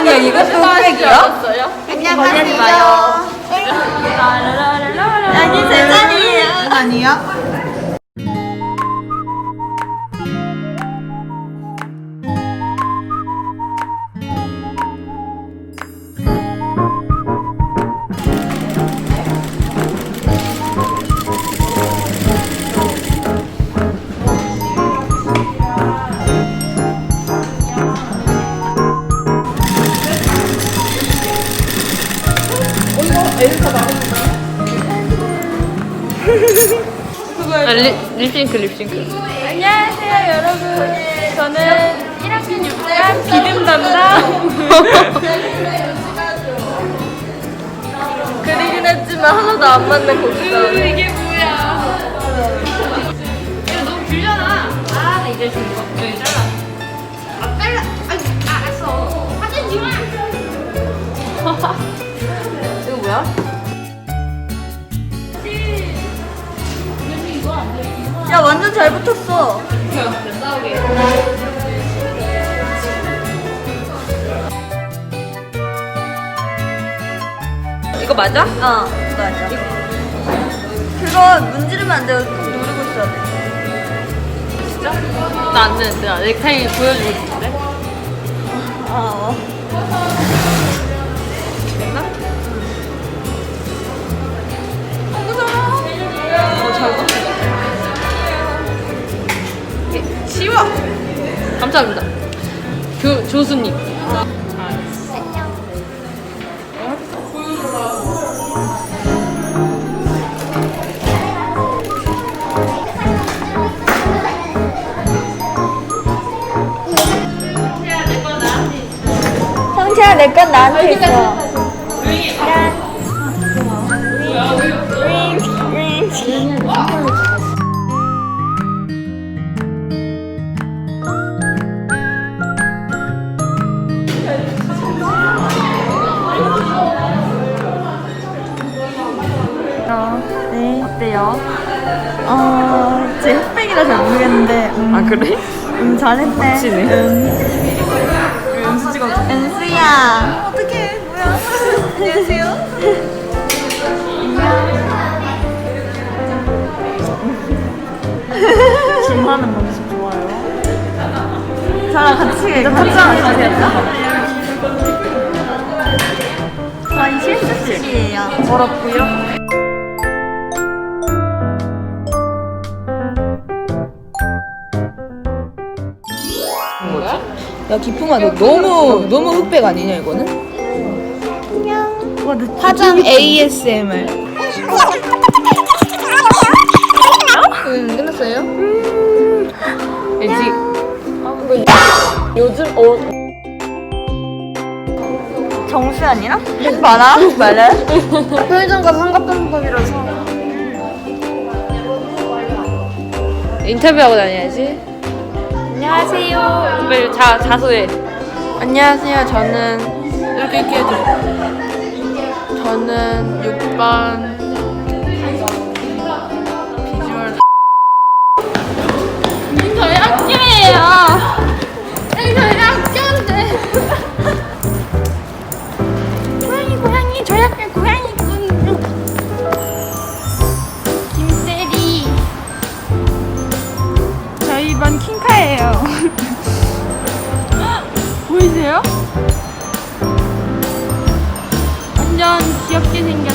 아니야 이것도 흑백이야? 안녕하지 마요. 여기 제 자리예요. 아니야? 아, 립, 립싱크 립싱크. 안녕하세요 여러분. 저는 1학년 6반 비듬 담당. 그리긴 했지만 하나도 안 맞는 곡이다 이게 뭐야? 야 너무 길잖아. 아 나 이제 좀 이거 잘라 아 잘라. 아 알았어. 하지 지마 이거 뭐야? 완전 잘 붙었어. 이거 맞아? 어 맞아. 그거 문지르면 안 돼요. 꾹 누르고 있어야 돼. 진짜? 나안 되는데 나 넥타이 보여주고 싶은데 아 어. 감사합니다. 교, 조수님. 성채야 내 건 나한테 있어. 어때요? 어, 제 흑백이라 잘 모르겠는데, 음, 아 그래? 음, 잘했네. 멋지네. 음. 연수 찍어줘 은수야. 어떡해, 뭐야. 안녕하세요. 줌하는 방식 좋아요. 저랑 같이 같이 하겠다. 저희 실습실이에요. 더럽고요. 야 기풍아 너 너무 너무 흑백 아니냐 이거는? 화장 ASMR. 응 끝났어요? 애지 요즘 어 정수연이랑? 많아? 말해? 편의점 가서 삼각김밥이라서 인터뷰하고 다녀야지 안녕하세요. 빨리 자, 자소해 안녕하세요. 저는 이렇게 해줘. 저는 6반 비주얼 저희 학교예요. 여기 저희 학교인데. 고양이 고양이. 저희 학교 고양이 anything. Else.